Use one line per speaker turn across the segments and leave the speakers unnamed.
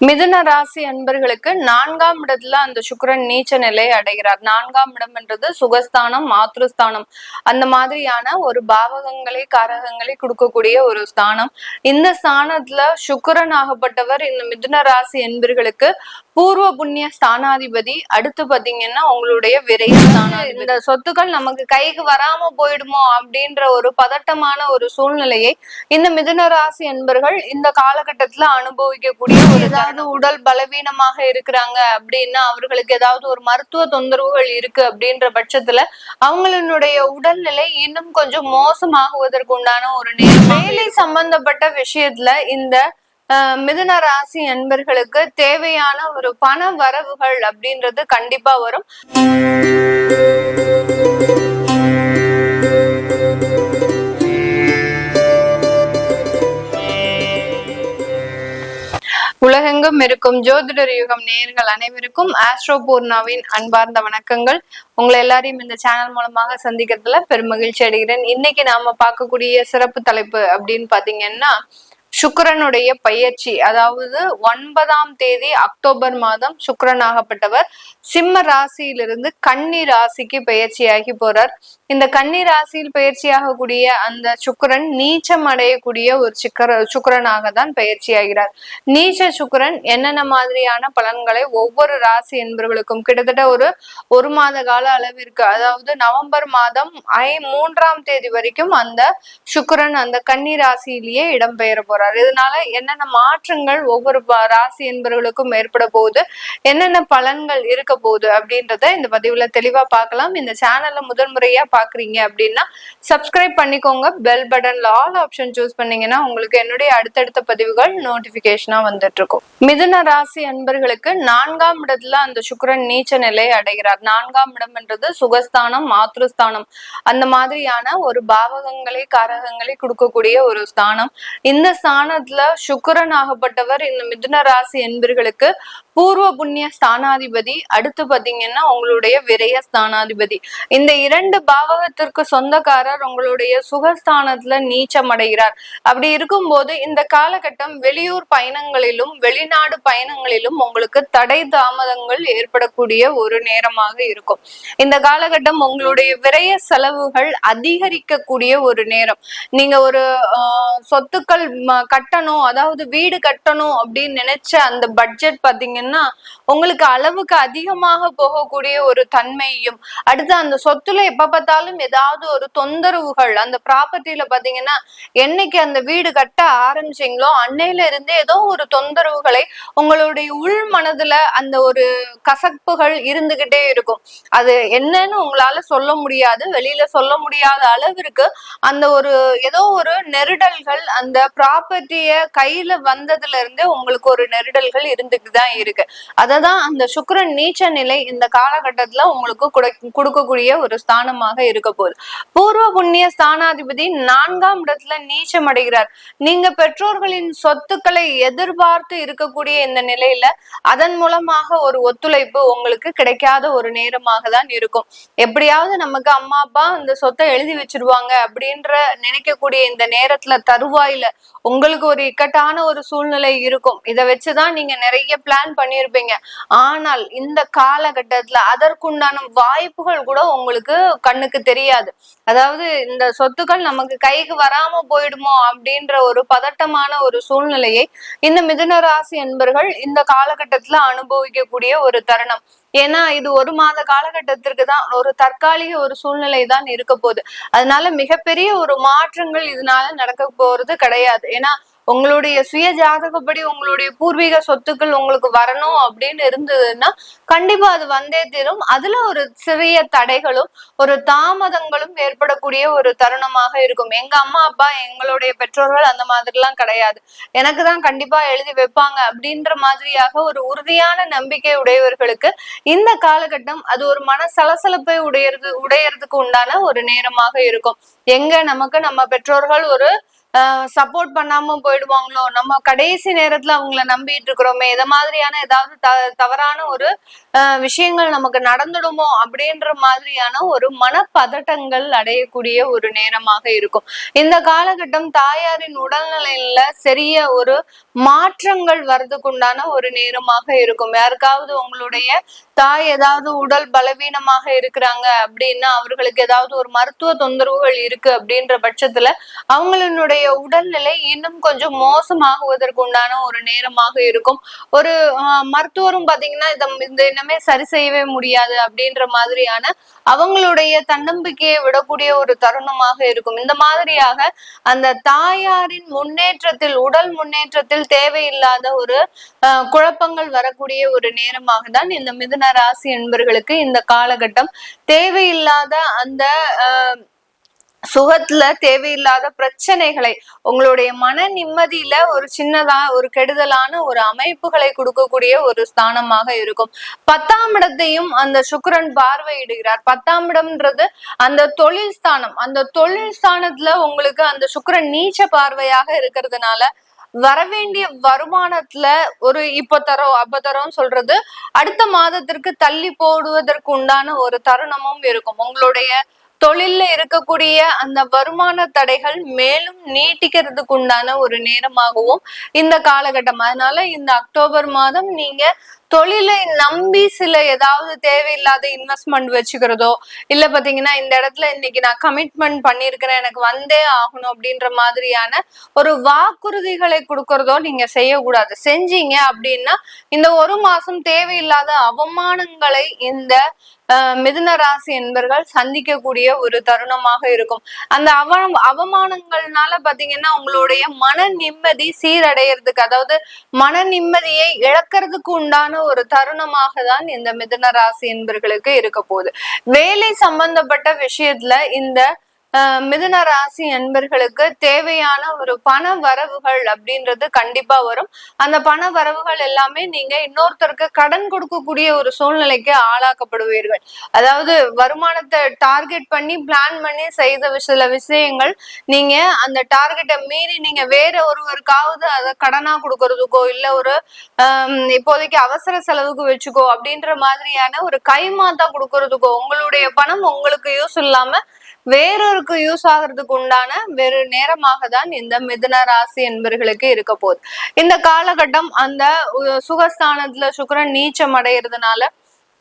மிதுன ராசி அன்பர்களுக்கு நான்காம் இடத்துல அந்த சுக்கரன் நீச்ச நிலை அடைகிறார். நான்காம் இடம்ன்றது சுகஸ்தானம் மாத்ருஸ்தானம். அந்த மாதிரியான ஒரு பாவகங்களை காரகங்களை கொடுக்கக்கூடிய ஒரு ஸ்தானம். இந்த ஸ்தானத்துல சுக்கரன் ஆகப்பட்டவர் இந்த மிதுன ராசி அன்பர்களுக்கு பூர்வ புண்ணிய ஸ்தானாதிபதி. அடுத்து பாத்தீங்கன்னா உங்களுடைய விரை ஸ்தானம் இந்த சொத்துக்கள் நமக்கு கைக்கு வராம போயிடுமோ அப்படின்ற ஒரு பதட்டமான ஒரு சூழ்நிலையை இந்த மிதுன ராசி என்பர்கள் இந்த காலகட்டத்துல அனுபவிக்கக்கூடிய ஒரு ஏதாவது உடல் பலவீனமாக இருக்கிறாங்க அப்படின்னா அவர்களுக்கு ஏதாவது ஒரு மருத்துவ தொந்தரவுகள் இருக்கு அப்படின்ற பட்சத்துல அவங்களுடைய உடல்நிலை இன்னும் கொஞ்சம் மோசமாகுவதற்கு உண்டான ஒரு நேரம். வேலை சம்பந்தப்பட்ட விஷயத்துல இந்த மிதுன ராசி அன்பர்களுக்கு தேவையான ஒரு பண வரவுகள் அப்படின்றது கண்டிப்பா வரும். உலகெங்கும் இருக்கும் ஜோதிடர் யுகம் நேயர்கள் அனைவருக்கும் ஆஸ்ட்ரோ பூர்ணாவின் அன்பார்ந்த வணக்கங்கள். உங்களை எல்லாரையும் இந்த சேனல் மூலமாக சந்திக்கிறதுல பெருமகிழ்ச்சி அடைகிறேன். இன்னைக்கு நாம பார்க்கக்கூடிய சிறப்பு தலைப்பு அப்படின்னு பாத்தீங்கன்னா சுக்கிரனுடைய பயிற்சி அதாவது ஒன்பதாம் தேதி அக்டோபர் மாதம் சுக்கரனாகப்பட்டவர் சிம்ம ராசியிலிருந்து கன்னி ராசிக்கு பயிற்சியாகி போறார். இந்த கன்னி ராசியில் பயிற்சியாகக்கூடிய அந்த சுக்கிரன் நீச்சம் அடையக்கூடிய ஒரு சுக்கர சுக்கிரனாக தான் பயிற்சியாகிறார். நீச்ச சுக்கிரன் என்னென்ன மாதிரியான பலன்களை ஒவ்வொரு ராசி என்பவர்களுக்கும் கிட்டத்தட்ட ஒரு ஒரு மாத கால அளவிற்கு அதாவது நவம்பர் மாதம் ஐ மூன்றாம் தேதி வரைக்கும் அந்த சுக்கிரன் அந்த கன்னி ராசியிலேயே இடம்பெயர போறார். இதனால என்னென்ன மாற்றங்கள் ஒவ்வொரு ராசி என்பவர்களுக்கும் ஏற்பட போகுது என்னென்ன பலன்கள் இருக்க போகுது அப்படின்றத இந்த பதிவுல தெளிவா பார்க்கலாம். இந்த சேனல்ல முதல் முறையா பாக்குறீங்க அப்படின்னா சப்ஸ்கிரைப் பண்ணிக்கோங்க. பெல் பட்டன்ல ஆல் ஆப்ஷன் சூஸ் பண்ணீங்கன்னா உங்களுக்கு என்னுடைய அடுத்தடுத்த பதிவுகள் நோட்டிபிகேஷனா வந்துட்டு இருக்கும் மிதுன ராசி அன்பர்களுக்கு நான்காம் இடத்துல அந்த சுக்கரன் நீச்ச நிலை அடைகிறார். நான்காம் இடம் என்றது சுகஸ்தானம் மாத்ருஸ்தானம். அந்த மாதிரியான ஒரு பாவகங்களை காரகங்களை கொடுக்கக்கூடிய ஒரு ஸ்தானம். இந்த ஸ்தானத்துல சுக்கரன் ஆகப்பட்டவர். இந்த மிதுன ராசி என்பர்களுக்கு பூர்வ புண்ணிய ஸ்தானாதிபதி அடுத்து பாத்தீங்கன்னா உங்களுடைய விரய ஸ்தானாதிபதி. இந்த இரண்டு பாவகத்திற்கு சொந்தக்காரர் உங்களுடைய சுகஸ்தானத்துல நீச்சம் அடைகிறார். அப்படி இருக்கும்போது இந்த காலகட்டம் வெளியூர் பயணங்களிலும் வெளிநாடு பயணங்களிலும் உங்களுக்கு தடை தாமதங்கள் ஏற்படக்கூடிய ஒரு நேரமாக இருக்கும். இந்த காலகட்டம் உங்களுடைய விரய செலவுகள் அதிகரிக்கக்கூடிய ஒரு நேரம். நீங்க ஒரு ஆஹ், சொத்துக்கள் கட்டணும் அதாவது வீடு கட்டணும் அப்படின்னு நினைச்ச அந்த பட்ஜெட் பாத்தீங்கன்னா உங்களுக்கு அளவுக்கு அதிகமாக போகக்கூடிய ஒரு தன்மையும் அடுத்து அந்த சொத்துல எப்ப பார்த்தாலும் ஏதாவது ஒரு தொந்தரவுகள் அந்த ப்ராப்பர்ட்டியில பாத்தீங்கன்னா என்னைக்கு அந்த வீடு கட்ட ஆரம்பிச்சீங்களோ அன்னையில இருந்தே ஏதோ ஒரு தொந்தரவுகளை உங்களுடைய உள் மனதுல அந்த ஒரு கசப்புகள் இருந்துகிட்டே இருக்கும். அது என்னன்னு உங்களால சொல்ல முடியாது வெளியில சொல்ல முடியாத அளவிற்கு அந்த ஒரு ஏதோ ஒரு நெருடல்கள் அந்த ப்ராப்பர்ட்டிய கையில வந்ததுல இருந்தே உங்களுக்கு ஒரு நெருடல்கள் இருந்துட்டு தான் இருக்கு. அததான் அந்த சுக்கரன் நீச்ச நிலை இந்த காலகட்டத்துல உங்களுக்கு கொடுக்கக்கூடிய ஒரு ஸ்தானமாக இருக்க போகுது. பூர்வ புண்ணிய ஸ்தானாதிபதி நான்காம் இடத்துல நீச்சம் அடைகிறார். நீங்க பெற்றோர்களின் சொத்துக்களை எதிர்பார்த்து இருக்கக்கூடிய இந்த நிலையில அதன் மூலமாக ஒரு ஒத்துழைப்பு உங்களுக்கு கிடைக்காத ஒரு நேரமாக தான் இருக்கும். எப்படியாவது நமக்கு அம்மா அப்பா இந்த சொத்தை எழுதி வச்சிருவாங்க அப்படின்ற நினைக்கக்கூடிய இந்த நேரத்துல தருவாயில உங்களுக்கு ஒரு இக்கட்டான ஒரு சூழ்நிலை இருக்கும். இதை வச்சுதான் நீங்க நிறைய பிளான் பண்ணி பண்ணியிருப்பீங்க ஆனால் இந்த காலகட்டத்துல அதற்குண்டான வாய்ப்புகள் கூட உங்களுக்கு கண்ணுக்கு தெரியாது. அதாவது இந்த சொத்துக்கள் நமக்கு கைக்கு வராம போயிடுமோ அப்படின்ற ஒரு பதட்டமான ஒரு சூழ்நிலையை இந்த மிதுன ராசி என்பர்கள் இந்த காலகட்டத்துல அனுபவிக்கக்கூடிய ஒரு தருணம். ஏன்னா இது ஒரு மாத காலகட்டத்திற்கு தான் ஒரு தற்காலிக ஒரு சூழ்நிலை தான் இருக்க போகுது. அதனால மிகப்பெரிய ஒரு மாற்றங்கள் இதனால நடக்க போறது கிடையாது. ஏன்னா உங்களுடைய சுய ஜாதகப்படி உங்களுடைய பூர்வீக சொத்துக்கள் உங்களுக்கு வரணும் அப்படின்னு இருந்ததுன்னா கண்டிப்பா அது வந்தே தீரும். அதுல ஒரு சிறிய தடைகளும் ஒரு தாமதங்களும் ஏற்படக்கூடிய ஒரு தருணமாக இருக்கும். எங்க அம்மா அப்பா எங்களுடைய பெற்றோர்கள் அந்த மாதிரிலாம் கிடையாது. எனக்கு தான் கண்டிப்பா எழுதி வைப்பாங்க அப்படின்ற மாதிரியாக ஒரு உறுதியான நம்பிக்கை உடையவர்களுக்கு இந்த காலகட்டம் அது ஒரு மன சலசலப்பை உடையறது உடையறதுக்கு உண்டான ஒரு நேரமாக இருக்கும். எங்க நமக்கு நம்ம பெற்றோர்கள் ஒரு சப்போர்ட் பண்ணாம போயிடுவாங்களோ? நம்ம கடைசி நேரத்துல அவங்கள நம்பிட்டு இருக்கிறோமே இத மாதிரியான ஏதாவது த தவறான ஒரு விஷயங்கள் நமக்கு நடந்துடுமோ அப்படின்ற மாதிரியான ஒரு மனப்பதட்டங்கள் அடையக்கூடிய ஒரு நேரமாக இருக்கும். இந்த காலகட்டம் தாயாரின் உடல்நிலையில சரிய ஒரு மாற்றங்கள் வர்றதுக்குண்டான ஒரு நேரமாக இருக்கும். யாருக்காவது உங்களுடைய தாய் ஏதாவது உடல் பலவீனமாக இருக்கிறாங்க அப்படின்னா அவர்களுக்கு ஏதாவது ஒரு மருத்துவ தொந்தரவுகள் இருக்கு அப்படின்ற பட்சத்துல அவங்களுடைய உடல்நிலை இன்னும் கொஞ்சம் மோசமாகுவதற்கு உண்டான ஒரு நேரமாக இருக்கும். ஒரு மருத்துவரும் பாத்தீங்கன்னா இதை இந்த இனமே சரி செய்யவே முடியாது அப்படின்ற மாதிரியான அவங்களுடைய தன்னம்பிக்கையை விடக்கூடிய ஒரு தருணமாக இருக்கும். இந்த மாதிரியாக அந்த தாயாரின் முன்னேற்றத்தில் உடல் முன்னேற்றத்தில் தேவையில்லாத ஒரு குழப்பங்கள் வரக்கூடிய ஒரு நேரமாக தான் இந்த மிதுன ராசி என்பர்களுக்கு இந்த காலகட்டம். தேவையில்லாத அந்த சுகத்துல தேவையில்லாத பிரச்சனைகளை உங்களுடைய மன நிம்மதியில ஒரு சின்னதா ஒரு கெடுதலான ஒரு அமைப்புகளை கொடுக்கக்கூடிய ஒரு ஸ்தானமாக இருக்கும். பத்தாம் இடத்தையும் அந்த சுக்கரன் பார்வையிடுகிறார். பத்தாம் இடம்ன்றது அந்த தொழில் ஸ்தானம். அந்த தொழில் ஸ்தானத்துல உங்களுக்கு அந்த சுக்கரன் நீச்ச பார்வையாக இருக்கிறதுனால வரவேண்டிய வருமானத்துல ஒரு இப்ப தரோம் அப்ப தரோம் சொல்றது அடுத்த மாதத்திற்கு தள்ளி போடுவதற்கு உண்டான ஒரு தருணமும் இருக்கும். உங்களுடைய தொழில்ல இருக்கக்கூடிய அந்த வருமான தடைகள் மேலும் நீட்டிக்கிறதுக்கு உண்டான ஒரு நேரமாகவும் இந்த காலகட்டம். அதனால இந்த அக்டோபர் மாதம் நீங்க தொழிலை நம்பி சில ஏதாவது தேவையில்லாத இன்வெஸ்ட்மெண்ட் வச்சுக்கிறதோ இல்ல பாத்தீங்கன்னா இந்த இடத்துல இன்னைக்கு நான் கமிட்மெண்ட் பண்ணிருக்கிறேன் எனக்கு வந்தே ஆகணும் அப்படின்ற மாதிரியான ஒரு வாக்குறுதிகளை கொடுக்கறதோ நீங்க செய்யக்கூடாது. செஞ்சீங்க அப்படின்னா இந்த ஒரு மாசம் தேவையில்லாத அவமானங்களை இந்த மிதுன ராசி என்பர்கள் சந்திக்கக்கூடிய ஒரு தருணமாக இருக்கும். அந்த அவ அவமானங்கள்னால பாத்தீங்கன்னா உங்களுடைய மன நிம்மதி சீரடைகிறதுக்கு அதாவது மன நிம்மதியை இழக்கிறதுக்கு உண்டான ஒரு தருணமாக தான் இந்த மிதன ராசி என்பர்களுக்கு இருக்க போகுது. வேலை சம்பந்தப்பட்ட விஷயத்துல இந்த மிதுன ராசி என்பர்களுக்கு தேவையான ஒரு பண வரவுகள் அப்படின்றது கண்டிப்பா வரும். அந்த பண வரவுகள் எல்லாமே நீங்க இன்னொருத்தருக்கு கடன் கொடுக்கக்கூடிய ஒரு சூழ்நிலைக்கு ஆளாக்கப்படுவீர்கள். அதாவது வருமானத்தை டார்கெட் பண்ணி பிளான் பண்ணி செய்த சில விஷயங்கள் நீங்க அந்த டார்கெட்டை மீறி நீங்க வேற ஒருவருக்காவது அதை கடனா கொடுக்கறதுக்கோ இல்ல ஒரு இப்போதைக்கு அவசர செலவுக்கு வச்சுக்கோ அப்படின்ற மாதிரியான ஒரு கைமாத்தா கொடுக்கறதுக்கோ உங்களுடைய பணம் உங்களுக்கு யூஸ் இல்லாம வேறொருக்கு யூஸ் ஆகிறதுக்கு உண்டான வெறு நேரமாக தான் இந்த மிதுன ராசி என்பர்களுக்கு இருக்க போகுது. இந்த காலகட்டம் அந்த சுகஸ்தானத்துல சுக்கரன் நீச்சம் அடைகிறதுனால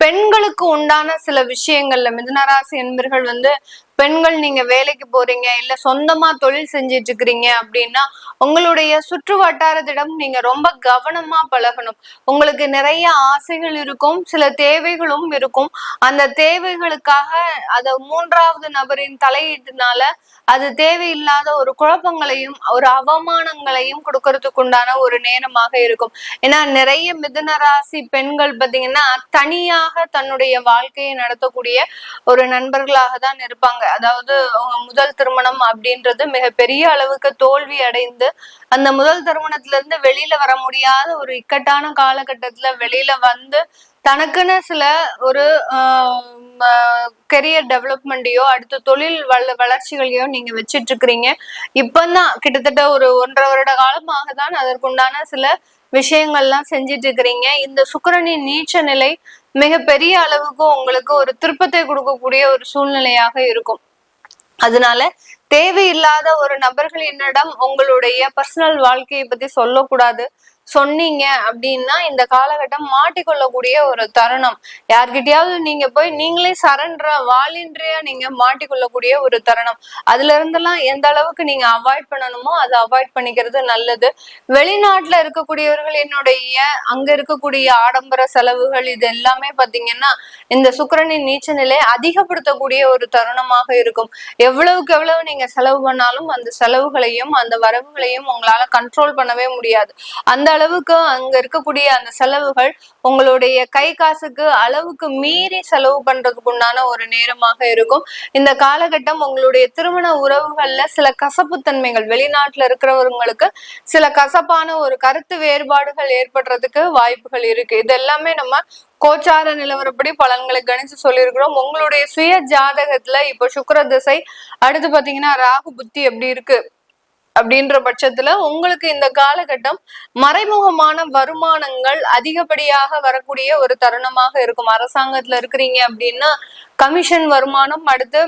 பெண்களுக்கு உண்டான சில விஷயங்கள்ல மிதுனராசி என்பர்கள் வந்து பெண்கள் நீங்க வேலைக்கு போறீங்க இல்ல சொந்தமா தொழில் செஞ்சிட்டு இருக்கிறீங்க அப்படின்னா உங்களுடைய சுற்று வட்டாரத்திடம் நீங்க ரொம்ப கவனமா பழகணும். உங்களுக்கு நிறைய ஆசைகள் இருக்கும் சில தேவைகளும் இருக்கும். அந்த தேவைகளுக்காக அத மூன்றாவது நபரின் தலையீட்டுனால அது தேவையில்லாத ஒரு குழப்பங்களையும் ஒரு அவமானங்களையும் கொடுக்கறதுக்கு உண்டான ஒரு நேரமாக இருக்கும். ஏன்னா நிறைய மிதுன ராசி பெண்கள் பாத்தீங்கன்னா தனியாக தன்னுடைய வாழ்க்கையை நடத்தக்கூடிய ஒரு நண்பர்களாக தான் இருப்பாங்க. அதாவது முதல் திருமணம் அப்படின்றது மிகப்பெரிய அளவுக்கு தோல்வி அடைந்து அந்த முதல் திருமணத்துல இருந்து வெளியில வர முடியாத ஒரு இக்கட்டான காலகட்டத்துல வெளியில வந்து தனக்குன்னு சில ஒரு கெரியர் டெவலப்மெண்ட்டையோ அடுத்த தொழில் வள வளர்ச்சிகளையோ நீங்க வச்சிட்டு இருக்கிறீங்க இப்பதான் கிட்டத்தட்ட ஒரு ஒன்றரை வருட காலமாக தான் அதற்குண்டான சில விஷயங்கள்லாம் செஞ்சிட்டு இருக்கிறீங்க இந்த சுக்கரனின் நீச்ச நிலை மிகப்பெரிய அளவுக்கு உங்களுக்கு ஒரு திருப்பத்தை கொடுக்கக்கூடிய ஒரு சூழ்நிலையாக இருக்கும். அதனால தேவையில்லாத ஒரு நபர்களினிடம் உங்களுடைய பர்சனல் வாழ்க்கையை பத்தி சொல்லக்கூடாது. சொன்னீங்க அப்படின்னா இந்த காலகட்டம் மாட்டிக்கொள்ளக்கூடிய ஒரு தருணம். யார்கிட்டயாவது நீங்க போய் நீங்களே சரண்டர வாலின்றையா நீங்க மாட்டிக்கொள்ளக்கூடிய ஒரு தருணம். அதுல இருந்தெல்லாம் எந்த அளவுக்கு நீங்க அவாய்ட் பண்ணணுமோ அதை அவாய்ட் பண்ணிக்கிறது நல்லது. வெளிநாட்டுல இருக்கக்கூடியவர்கள் என்னுடைய அங்க இருக்கக்கூடிய ஆடம்பர செலவுகள் இது எல்லாமே பாத்தீங்கன்னா இந்த சுக்கரனின் நீச்ச நிலை அதிகப்படுத்தக்கூடிய ஒரு தருணமாக இருக்கும். எவ்வளவுக்கு எவ்வளவு நீங்க செலவு பண்ணாலும் அந்த செலவுகளையும் அந்த வரவுகளையும் உங்களால கண்ட்ரோல் பண்ணவே முடியாது. அந்த அளவுக்கு அங்க இருக்கக்கூடிய அந்த செலவுகள் உங்களுடைய கை காசுக்கு அளவுக்கு மீறி செலவு பண்றதுக்கு உண்டான ஒரு நேரமாக இருக்கும். இந்த காலகட்டம் உங்களுடைய திருமண உறவுகள்ல சில கசப்புத்தன்மைகள் வெளிநாட்டுல இருக்கிறவங்களுக்கு சில கசப்பான ஒரு கருத்து வேறுபாடுகள் ஏற்படுறதுக்கு வாய்ப்புகள் இருக்கு. இது எல்லாமே நம்ம கோச்சார நிலவரப்படி பலன்களை கணிச்சு சொல்லியிருக்கிறோம். உங்களுடைய சுய ஜாதகத்துல இப்ப சுக்கர திசை அடுத்து பாத்தீங்கன்னா ராகு புத்தி எப்படி இருக்கு? அப்படின்ற பட்சத்துல உங்களுக்கு இந்த காலகட்டம் மறைமுகமான வருமானங்கள் அதிகப்படியாக வரக்கூடிய ஒரு தருணமாக இருக்கும். அரசாங்கத்துல இருக்கிறீங்க அப்படின்னா கமிஷன் வருமானம் அடுத்து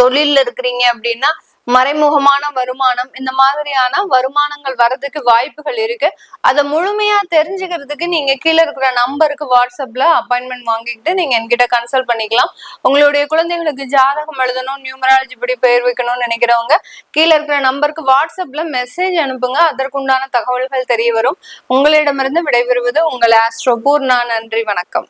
தொழில்ல இருக்கிறீங்க அப்படின்னா மறைமுகமான வருமானம் இந்த மாதிரியான வருமானங்கள் வர்றதுக்கு வாய்ப்புகள் இருக்கு. அதை முழுமையா தெரிஞ்சுக்கிறதுக்கு நீங்க கீழே இருக்கிற நம்பருக்கு வாட்ஸ்அப்ல அப்பாயின்மெண்ட் வாங்கிக்கிட்டு நீங்க என்கிட்ட கன்சல்ட் பண்ணிக்கலாம். உங்களுடைய குழந்தைகளுக்கு ஜாதகம் எழுதணும் நியூமராலஜி படி பெயர் வைக்கணும்னு நினைக்கிறவங்க கீழே இருக்கிற நம்பருக்கு வாட்ஸ்அப்ல மெசேஜ் அனுப்புங்க. அதற்குண்டான தகவல்கள் தெரிய வரும். உங்களிடமிருந்து விடைபெறுவது உங்கள் ஆஸ்ட்ரோ. பூர்ணா நன்றி வணக்கம்.